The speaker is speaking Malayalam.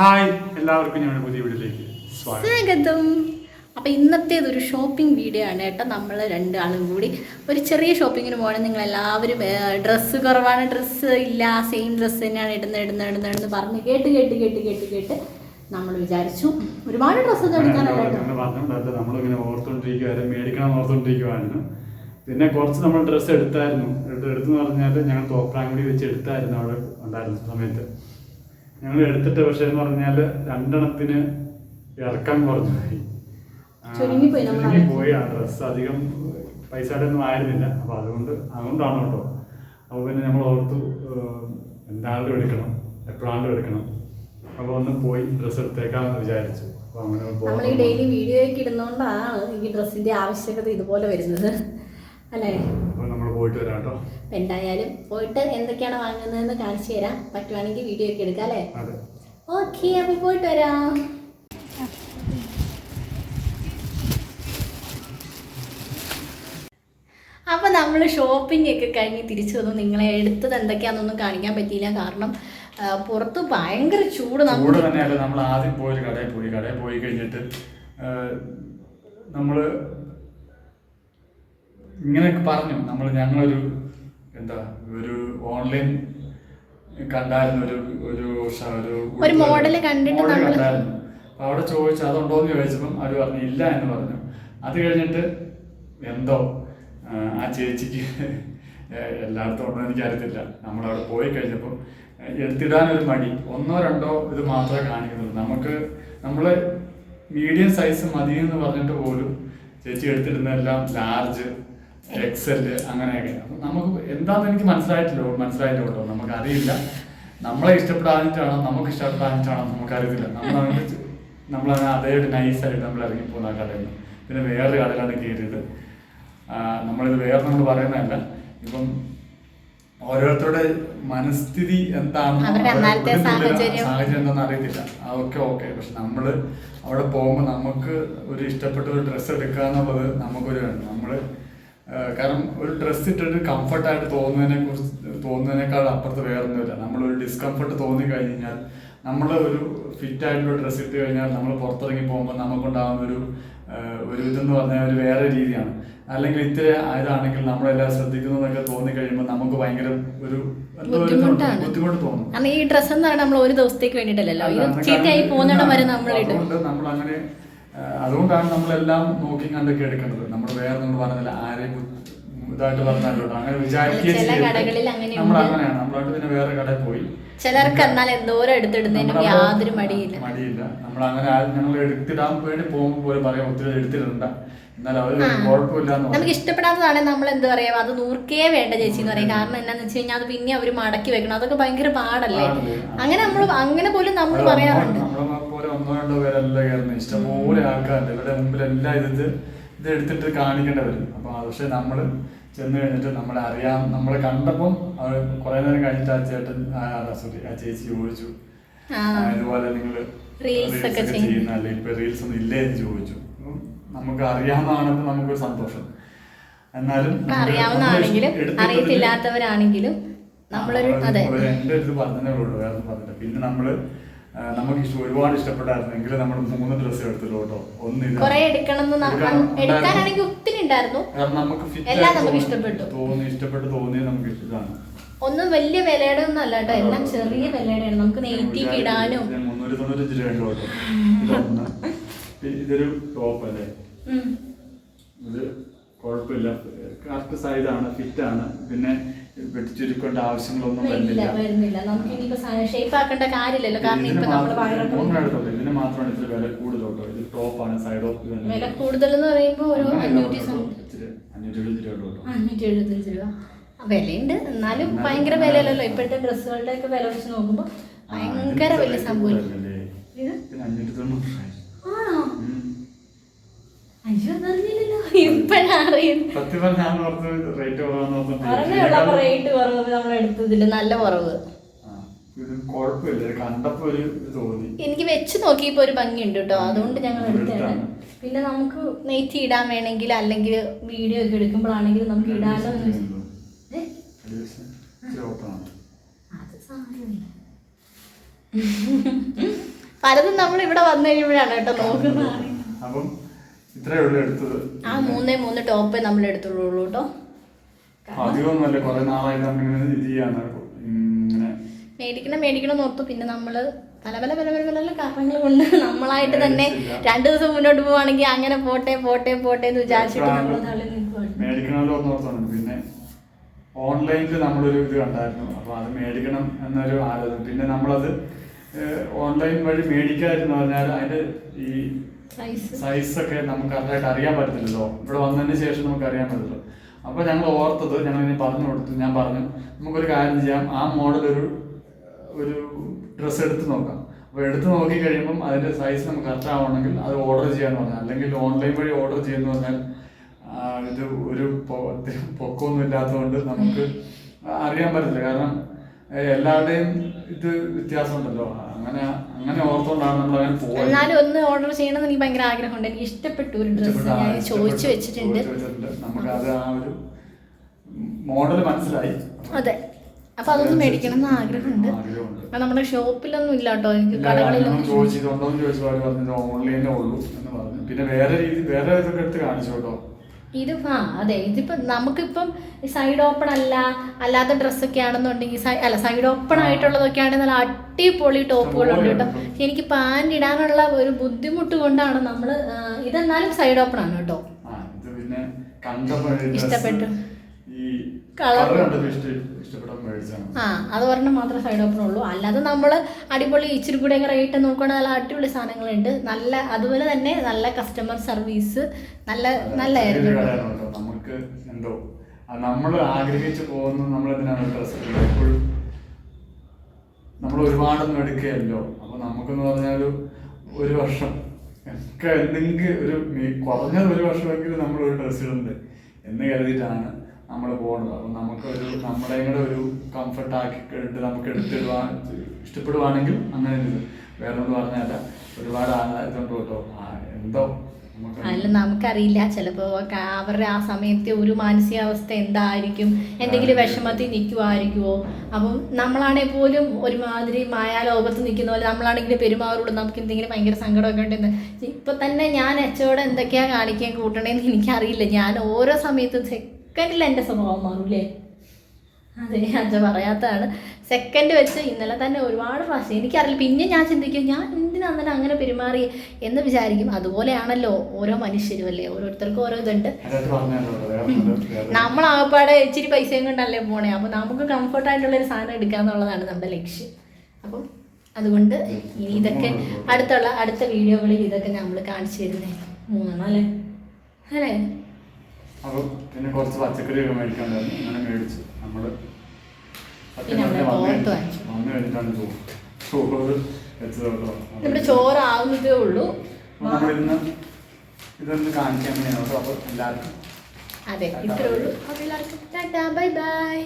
ഹായ് എല്ലാവർക്കും ഞങ്ങളുടെ പുതിയ വീട്ടിലേക്ക് സ്വാഗതം. അപ്പൊ അപ്പോൾ ഇന്നത്തേത് ഒരു ഷോപ്പിംഗ് വീഡിയോ ആണ് കേട്ടോ. നമ്മൾ രണ്ടാളും കൂടി ഒരു ചെറിയ ഷോപ്പിങ്ങിന് പോകണം നിങ്ങൾ എല്ലാവരും ഡ്രസ്സ് കുറവാണ്. ഡ്രസ്സ് ഇല്ല സെയിം ഡ്രസ്സ് തന്നെയാണ് ഇടുന്ന ഇടുന്ന ഇടുന്നത് ഇടുന്നത് പറഞ്ഞ് കേട്ട് കേട്ട് കേട്ട് കേട്ട് കേട്ട് നമ്മൾ വിചാരിച്ചു ഒരുപാട് ഡ്രസ്സ് ഒന്നും എടുക്കാനല്ല നമ്മളിങ്ങനെ ഓർത്തുകൊണ്ടിരിക്കുവായിരുന്നു മേടിക്കണം പിന്നെ കുറച്ച് നമ്മൾ ഡ്രസ്സ് എടുത്തായിരുന്നു. എടുത്ത് എടുത്തെന്ന് പറഞ്ഞാൽ ഞങ്ങൾ തോപ്രാങ്കുടി വെച്ച് എടുത്തായിരുന്നു അവിടെ ഉണ്ടായിരുന്ന സമയത്ത്. ഞങ്ങൾ എടുത്തിട്ട് പക്ഷേ എന്ന് പറഞ്ഞാൽ രണ്ടെണ്ണത്തിന് ഇറക്കാൻ കുറഞ്ഞു പോയി ഡ്രസ് ചുരുങ്ങിപ്പോയി. ആ ഡ്രസ്സ് അധികം പൈസയുടെ ഒന്നും ആയിരുന്നില്ല. അപ്പോൾ അതുകൊണ്ട് അതുകൊണ്ടാണ് കേട്ടോ. അപ്പോൾ പിന്നെ നമ്മൾ ഓർത്തു എന്താണ്ടും എന്താണെങ്കിലും എടുക്കണം? എപ്പോഴാണെങ്കിലും എടുക്കണം? അപ്പോൾ ഒന്ന് പോയി ഡ്രസ്സ് എടുത്തേക്കാമെന്ന് വിചാരിച്ചു. അപ്പോൾ അങ്ങനെ ഡെയിലി വീഡിയോ ഇടുന്നോണ്ടാണ് ഇടുന്നതുകൊണ്ടാണ് ഈ ഡ്രസ്സിന്റെ ആവശ്യകത ഇതുപോലെ വരുന്നത്. അല്ലേ? പോയിട്ട് വരാം കേട്ടോ എന്തായാലും പോയിട്ട് എന്തൊക്കെയാണ് വാങ്ങുന്നതെന്ന് കാണിച്ചു തരാം. പറ്റുവാണെങ്കിൽ വീഡിയോ ഒക്കെ എടുക്കാം അല്ലേ? ഓക്കെ അപ്പൊ പോയിട്ട് വരാം. അപ്പോൾ നമ്മൾ ഷോപ്പിംഗ് ഒക്കെ കഴിഞ്ഞ് തിരിച്ചു വന്നു. നിങ്ങളെ എടുത്തത് എന്തൊക്കെയാണെന്നൊന്നും കാണിക്കാൻ പറ്റിയില്ല. കാരണം പുറത്ത് ഭയങ്കര ചൂട് ചൂട് തന്നെയല്ല. നമ്മൾ ആദ്യം പോയൊരു കടയിൽ പോയി. കടയിൽ പോയി കഴിഞ്ഞിട്ട് നമ്മൾ ഇങ്ങനെയൊക്കെ പറഞ്ഞു. നമ്മൾ ഞങ്ങളൊരു എന്താ ഒരു ഓൺലൈൻ കണ്ടായിരുന്നു. ഒരു ഒരു ഒരു മോഡൽ കണ്ടായിരുന്നു. അപ്പൊ അവിടെ ചോദിച്ചു അതുണ്ടോ? എന്ന് ചോദിച്ചപ്പം അവർ പറഞ്ഞു ഇല്ല എന്ന് പറഞ്ഞു. അത് കഴിഞ്ഞിട്ട് എന്തോ ആ, ആ ചേച്ചിക്ക് എല്ലായിടത്തും ഉണ്ടോ എനിക്ക് അറിയത്തില്ല നമ്മളവിടെ പോയി കഴിഞ്ഞപ്പോൾ എടുത്തിടാൻ ഒരു മടി. ഒന്നോ രണ്ടോ ഇത് മാത്രമേ കാണിക്കുന്നുള്ളൂ. നമുക്ക് നമ്മൾ മീഡിയം സൈസ് മതി എന്ന് പറഞ്ഞിട്ട് പോലും ചേച്ചി എടുത്തിടുന്നതെല്ലാം ലാർജ് എക്സൽ അങ്ങനെയൊക്കെ. നമുക്ക് എന്താണെന്ന് എനിക്ക് മനസ്സിലായിട്ടില്ല മനസ്സിലായില്ല കേട്ടോ. നമുക്ക് അറിയില്ല നമ്മളെ ഇഷ്ടപ്പെടാഞ്ഞിട്ടാണോ നമുക്ക് ഇഷ്ടപ്പെടാഞ്ഞിട്ടാണോ നമുക്കറിയത്തില്ല. നമ്മൾ നമ്മൾ അതേ നൈസായിട്ട് നമ്മൾ ഇറങ്ങി പോകുന്ന ആ കടയിൽ പിന്നെ വേറൊരു കടയിലാണ് കയറിയത്. നമ്മളിത് വേറെ നമ്മൾ പറയുന്നതല്ല. ഇപ്പം ഓരോരുത്തരുടെ മനസ്ഥിതി എന്താണെന്ന്. സാഹചര്യം. എന്താണെന്ന് അറിയത്തില്ല. അതൊക്കെ ഓക്കെ പക്ഷെ നമ്മൾ അവിടെ പോകുമ്പോൾ നമുക്ക് ഒരു ഇഷ്ടപ്പെട്ട ഒരു ഡ്രസ്സ് എടുക്കുക എന്നുള്ളത് നമുക്കൊരു നമ്മൾ കാരണം ഒരു ഡ്രസ്സ് ഇട്ടിട്ട് കംഫർട്ടായിട്ട് തോന്നുന്നതിനെ കുറിച്ച് തോന്നുന്നതിനേക്കാൾ അപ്പുറത്ത് വേറൊന്നുമില്ല. നമ്മളൊരു ഡിസ്കംഫർട്ട് തോന്നി കഴിഞ്ഞ് കഴിഞ്ഞാൽ നമ്മൾ ഒരു ഫിറ്റ് ആയിട്ടുള്ള ഡ്രസ്സ് ഇട്ട് കഴിഞ്ഞാൽ നമ്മൾ പുറത്തിറങ്ങി പോകുമ്പോൾ നമുക്കുണ്ടാകുന്ന ഒരു ഒരു ഇതെന്ന് പറഞ്ഞാൽ ഒരു വേറെ രീതിയാണ്. അല്ലെങ്കിൽ ഇത്ര ഇതാണെങ്കിൽ നമ്മളെല്ലാം ശ്രദ്ധിക്കുന്നതൊക്കെ തോന്നി കഴിയുമ്പോൾ നമുക്ക് ഭയങ്കര ഒരു. ബുദ്ധിമുട്ട് തോന്നും. ഈ ഡ്രസ്സ് എന്ന് പറഞ്ഞാൽ നമ്മൾ ഒരു ദിവസത്തേക്ക് വരെ നമ്മൾ അങ്ങനെ അതുകൊണ്ടാണ് നമ്മളെല്ലാം നോക്കി കണ്ടൊക്കെ എടുക്കേണ്ടത്. നമ്മൾ വേറെ നമ്മൾ പറഞ്ഞില്ല ആരെയും ഇതായിട്ട് പറഞ്ഞല്ലോ അങ്ങനെ വിചാരിക്കുകയും. നമ്മൾ അങ്ങനെയാണ്. നമ്മളായിട്ട് പിന്നെ വേറെ കടയിൽ പോയി. ചിലർക്ക് എന്നാൽ എന്തോരം എടുത്തിടുന്നതിനും യാതൊരു മടിയില്ല. മടിയില്ല. നമ്മൾ അങ്ങനെ ഞങ്ങൾ എടുത്തിടാൻ വേണ്ടി പോകുമ്പോൾ പോലും പറയാം ഒത്തിരി എടുത്തിടണ്ട. നമുക്ക്. ഇഷ്ടപ്പെടാത്തതാണെങ്കിൽ നമ്മൾ എന്താ പറയാ അത് നൂർക്കേ വേണ്ട ചേച്ചി എന്ന് പറയും. കാരണം എന്താന്ന് വെച്ച് കഴിഞ്ഞാൽ അത് പിന്നെ അവർ മടക്കി വെക്കണം. അതൊക്കെ ഭയങ്കര പാടല്ലേ? അങ്ങനെ നമ്മൾ അങ്ങനെ പോലും നമ്മൾ പറയാറുണ്ട്. പോലെ ഒന്നോ രണ്ടോ പേരല്ല കയറുന്നത് ഇഷ്ടംപോലെ ആൾക്കാരുണ്ട്. ഇവരുടെ മുമ്പിൽ എല്ലാം ഇത് ഇത് എടുത്തിട്ട് കാണിക്കേണ്ടി വരും. അപ്പൊ അത് പക്ഷെ നമ്മൾ ചെന്ന് കഴിഞ്ഞിട്ട് നമ്മളെ അറിയാം. നമ്മളെ കണ്ടപ്പം അവർ കുറെ നേരം കഴിഞ്ഞിട്ട് ആ ചേട്ടൻ സോറി ആ ചേച്ചി ചോദിച്ചു. ഇതുപോലെ നിങ്ങൾ Reels ഒക്കെ ചെയ്യും. ചെയ്യുന്നല്ലേ ഇപ്പൊ റീൽസ് ഒന്നും ഇല്ലേ എന്ന് ചോദിച്ചു. നമുക്ക് അറിയാവുന്നതാണെങ്കിൽ നമുക്കൊരു സന്തോഷം. എന്നാലും അറിയാവുന്നതാണെങ്കിലും അറിയത്തില്ലാത്തവരാണെങ്കിലും നമ്മളൊരു അതെ. ഒരു എന്റെ അടുത്ത് പറഞ്ഞതേ ഉള്ളൂ വേറെ പറഞ്ഞില്ല പിന്നെ നമ്മൾ നമുക്ക് ഇഷ്ടം ഒരുപാട് ഇഷ്ടപ്പെട്ടായിരുന്നെങ്കിൽ നമ്മൾ മൂന്ന് ഡ്രസ്സ് എടുത്തുള്ളൂ കേട്ടോ. ഒന്നില്ല നമുക്ക് തോന്നി- ഇഷ്ടപ്പെട്ടു. തോന്നി ഇഷ്ടപ്പെട്ട് തോന്നിയത് നമുക്ക് ഇഷ്ടമാണ് ഒന്നും വലിയ വിലയുടെ ഒന്നും അല്ല കേട്ടോ. എല്ലാം ചെറിയ വിലയുടെയാണ്. നമുക്ക് നെയ്റ്റിക്ക് ഇടാനും മുന്നൂറ്റി രൂപ കേട്ടോ. ഇതൊരു ടോപ്പ് അല്ലേ. ഇത് കുഴപ്പമില്ല. കറക്റ്റ് സൈസാണ് ഫിറ്റ് ആണ്. പിന്നെ വെട്ടിച്ചുരുക്കേണ്ട ആവശ്യങ്ങളൊന്നും ഇല്ല വരുന്നില്ല. നമുക്ക് ഇനിയിപ്പോ ഷേപ്പ് ആക്കേണ്ട കാര്യമില്ലല്ലോ. കാരണം ഇതിന് ഇപ്പൊ നമ്മൾ മാത്രം- ഒന്നും വയറൊക്കെ എടുത്തോട്ടെ. ഇതിന് മാത്രമാണ് ഇത്തിരി വില കേട്ടോ ഇത് ടോപ്പാണ് സൈഡ് ഓഫ് വില കൂടുതൽ എന്ന് പറയുമ്പോൾ ഒരു അഞ്ഞൂറ്റി സം- അഞ്ഞൂറ്റി രൂപ കേട്ടോ. അഞ്ഞൂറ്റി എഴുപത്തഞ്ച് രൂപ. ആ, വിലയുണ്ട്. എന്നാലും ഭയങ്കര വിലയല്ലല്ലോ. ഇപ്പോഴത്തെ ഡ്രസ്സുകളുടെ ഒക്കെ വില വെച്ച് നോക്കുമ്പോൾ ഭയങ്കര വലിയ സംഭവം. ഇത്? പിന്നെ അഞ്ഞൂറ്റി തൊണ്ണൂറ് രൂപ ആണോ? ഉം. അയ്യോ അതറിഞ്ഞില്ലല്ലോ ഇപ്പഴാ അറിയുന്നത് സത്യം പറഞ്ഞാൽ ഞാൻ ഓർത്ത് റേറ്റ് കുറവ് നമ്മൾ എടുത്തതില്ല നല്ല കുറവ്. എനിക്ക് വെച്ച് നോക്കിയപ്പോ ഒരു ഭംഗിയുണ്ട് കേട്ടോ. അതുകൊണ്ട് ഞങ്ങൾ എടുത്തതാണ്. പിന്നെ നമുക്ക് നെയ്റ്റ് ഇടാൻ വേണമെങ്കിൽ അല്ലെങ്കിൽ വീഡിയോ ഒക്കെ എടുക്കുമ്പോഴാണെങ്കിൽ നമുക്ക് ഇടാലോ സാരമില്ല. പലതും നമ്മൾ ഇവിടെ വന്നു കഴിയുമ്പോഴാണ് കേട്ടോ നോക്കുന്നത്. അപ്പം ഇത്രയേ ഉള്ളൂ എടുത്തത്. ആ മൂന്നേ മൂന്ന് ടോപ്പ് നമ്മൾ എടുത്തുള്ളൂ കേട്ടോ. അധികമൊന്നുമല്ല കുറെ നാളായി നമ്മളിങ്ങനെ ഇത് ചെയ്യാണ്. മേടിക്കണം മേടിക്കണം ഓർത്തു. പിന്നെ നമ്മൾ പല പല പല പല പല കാരണങ്ങൾ കൊണ്ട് നമ്മളായിട്ട് തന്നെ രണ്ട് ദിവസം മുന്നോട്ട് പോവാണെങ്കിൽ അങ്ങനെ പോട്ടെ പോട്ടെ പോട്ടെ എന്ന് വിചാരിച്ചിട്ട് നമ്മൾ മേടിക്കണമല്ലോ എന്ന് പിന്നെ ഓൺലൈനിൽ നമ്മളൊരു ഇത് കണ്ടായിരുന്നു. അപ്പോൾ അത് മേടിക്കണം എന്നൊരു ആലോചന പിന്നെ നമ്മളത് ഓൺലൈൻ വഴി മേടിക്കാതിരുന്നു പറഞ്ഞാൽ അതിന്റെ ഈ സൈസൊക്കെ നമുക്ക് കറക്റ്റായിട്ട് അറിയാൻ പറ്റത്തില്ലല്ലോ. ഇവിടെ വന്നതിന് ശേഷം നമുക്ക് അറിയാൻ പറ്റില്ല അപ്പോൾ ഞങ്ങൾ ഓർത്തത് ഞങ്ങൾ ഇനി പറഞ്ഞു കൊടുത്തു. ഞാൻ പറഞ്ഞു നമുക്കൊരു കാര്യം ചെയ്യാം. ആ മോഡൽ ഒരു ഒരു ഡ്രസ്സ് എടുത്ത് നോക്കാം. അപ്പോൾ എടുത്ത് നോക്കി കഴിയുമ്പം അതിന്റെ സൈസ് നമുക്ക് കറക്റ്റ് ആവണമെങ്കിൽ അത് ഓർഡർ ചെയ്യാന്ന് പറഞ്ഞാൽ അല്ലെങ്കിൽ ഓൺലൈൻ വഴി ഓർഡർ ചെയ്യുന്ന പറഞ്ഞാൽ ഇത് ഒരു പൊക്കമൊന്നും ഇല്ലാത്തതുകൊണ്ട് നമുക്ക് അറിയാൻ പറ്റില്ല കാരണം എല്ലാവരുടെയും ഇത് വ്യത്യാസമുണ്ടല്ലോ. അങ്ങനെ അങ്ങനെ ഓർത്തോണ്ടാണ് നമ്മൾ അങ്ങനെ പോകുന്നത് എന്നാലും ഒന്ന് ഓർഡർ ചെയ്യണമെന്ന് എനിക്ക് ഭയങ്കര ആഗ്രഹമുണ്ട്. എനിക്ക് ഇഷ്ടപ്പെട്ടു ഒരു ഡ്രസ്സ് ഞാൻ ചോദിച്ചു വെച്ചിട്ടുണ്ട്. നമുക്ക് അത് ആ ഒരു മോഡൽ മനസ്സിലായി. അതെ. അപ്പൊ അതൊന്ന് മേടിക്കണം എന്ന് ആഗ്രഹമുണ്ട്. നമ്മുടെ ഷോപ്പിലൊന്നും ഇല്ല കേട്ടോ എനിക്ക് കടകളിലൊന്നും ചോദിച്ചിട്ടുണ്ടോ എന്ന് ചോദിച്ചു. അവർ ഓൺലൈനിലേ ഉള്ളൂ എന്ന് പറഞ്ഞു. പിന്നെ വേറെ രീതി വേറെ ഇതൊക്കെ എടുത്ത് കാണിച്ചു കേട്ടോ. ഇത് ആ അതെ ഇതിപ്പോ നമുക്കിപ്പം സൈഡ് ഓപ്പൺ അല്ല അല്ലാത്ത ഡ്രസ്സൊക്കെ ആണെന്നുണ്ടെങ്കിൽ അല്ല സൈഡ് ഓപ്പൺ ആയിട്ടുള്ളതൊക്കെ ആണെങ്കിൽ നല്ല അടിപൊളി ടോപ്പുകളുണ്ട് കേട്ടോ. എനിക്ക് പാന്റ് ഇടാനുള്ള ഒരു ബുദ്ധിമുട്ട് കൊണ്ടാണ് നമ്മൾ ഇതെന്നാലും സൈഡ് ഓപ്പൺ ആണ് കേട്ടോ. ഇഷ്ടപ്പെട്ടു. ഈ കളർ. കണ്ടപ്പോൾ ഇഷ്ട ഇഷ്ടപ്പെട്ടപ്പോൾ മേടിച്ചാണ് ആ അത് ഒരെണ്ണം മാത്രമേ സൈഡ് ഓപ്പൺ ഉള്ളൂ. അല്ലാതെ നമ്മൾ അടിപൊളി ഇച്ചിരി കൂടെ റേറ്റ് നോക്കുകയാണെങ്കിൽ നല്ല അടിപൊളി സാധനങ്ങളുണ്ട്. നല്ല അതുപോലെ തന്നെ നല്ല കസ്റ്റമർ സർവീസ് നല്ല കേട്ടോ. നമുക്ക് എന്തോ നമ്മൾ ആഗ്രഹിച്ചു പോകുന്ന നമ്മൾ എന്തിനാണ് ഡ്രസ്സ് എപ്പോഴും നമ്മൾ ഒരുപാടൊന്നും എടുക്കുകയല്ലോ. അപ്പൊ നമുക്കെന്ന് പറഞ്ഞാൽ ഒരു വർഷം. ഒക്കെ എന്തെങ്കിലും ഒരു കുറഞ്ഞത് ഒരു വർഷമെങ്കിലും നമ്മൾ ഒരു ഡ്രസ്സ് ഇടുന്നുണ്ട് എന്ന് കരുതിയിട്ടാണ് നമ്മൾ പോകുന്നത് അപ്പം നമുക്കൊരു നമ്മുടെ കൂടെ ഒരു കംഫർട്ട് ആക്കിയിട്ട് നമുക്ക് എടുത്തിടുവാൻ ഇഷ്ടപ്പെടുവാണെങ്കിൽ അങ്ങനെ വേറെ ഒന്നും പറഞ്ഞല്ല ഒരുപാട് ഇതുണ്ട് കേട്ടോ. എന്തോ അല്ല നമുക്കറിയില്ല. ചിലപ്പോ അവരുടെ ആ സമയത്തെ ഒരു മാനസികാവസ്ഥ എന്തായിരിക്കും? എന്തെങ്കിലും വിഷമത്തിൽ നിൽക്കുമായിരിക്കുമോ അപ്പം നമ്മളാണെങ്കിൽ പോലും ഒരുമാതിരി മായാലോകത്ത് നിൽക്കുന്ന പോലെ നമ്മളാണെങ്കിൽ പെരുമാറോട് നമുക്ക് എന്തെങ്കിലും ഭയങ്കര സങ്കടമൊക്കെ ഉണ്ടെന്ന്. ഇപ്പൊ തന്നെ ഞാൻ എച്ചോടെ എന്തൊക്കെയാ കാണിക്കാൻ കൂട്ടണേന്ന് എനിക്കറിയില്ല. ഞാൻ ഓരോ സമയത്തും സെക്കൻഡിൽ എന്റെ സ്വഭാവം മാറൂലേ അതെ അച്ഛ പറയാത്തതാണ്. സെക്കൻഡ് വെച്ച് ഇന്നലെ തന്നെ ഒരുപാട് പ്രാവശ്യം എനിക്കറിയില്ല പിന്നെ ഞാൻ ചിന്തിക്കും ഞാൻ എന്തിനാ അന്നേരം അങ്ങനെ പെരുമാറി എന്ന് വിചാരിക്കും. അതുപോലെയാണല്ലോ ഓരോ മനുഷ്യരും അല്ലേ? ഓരോരുത്തർക്കും ഓരോ ഇതുണ്ട്. നമ്മളാകപ്പാടെ ഇച്ചിരി പൈസയും കൊണ്ടല്ലേ പോണേ? അപ്പോൾ നമുക്ക് കംഫർട്ടായിട്ടുള്ള ഒരു സാധനം എടുക്കുക എന്നുള്ളതാണ് നമ്മുടെ ലക്ഷ്യം. അപ്പം അതുകൊണ്ട് ഇനി ഇതൊക്കെ അടുത്തുള്ള അടുത്ത വീഡിയോകളിൽ ഇതൊക്കെ നമ്മൾ കാണിച്ചു തരുന്നേ. മൂന്നെണ്ണം അല്ലേ അല്ലേ? അപ്പൊ പിന്നെ കുറച്ച് പച്ചക്കറിയൊക്കെ മേടിക്കാണ്ടായിരുന്നു അങ്ങനെ മേടിച്ചു. പറഞ്ഞാൽ വന്ന് കഴിഞ്ഞിട്ടാണ് ചോറ് വെച്ചത് കേട്ടോ. നമ്മുടെ ചോറാവുന്നതേ ഉള്ളൂ. നമ്മളിന്ന് ഇതൊന്ന് കാണിക്കാൻ വേണ്ടിയാണ് അപ്പോൾ എല്ലാവർക്കും അതെ ഇത്രേ ഉള്ളൂ. അപ്പോൾ എല്ലാവർക്കും ബൈ ബൈ.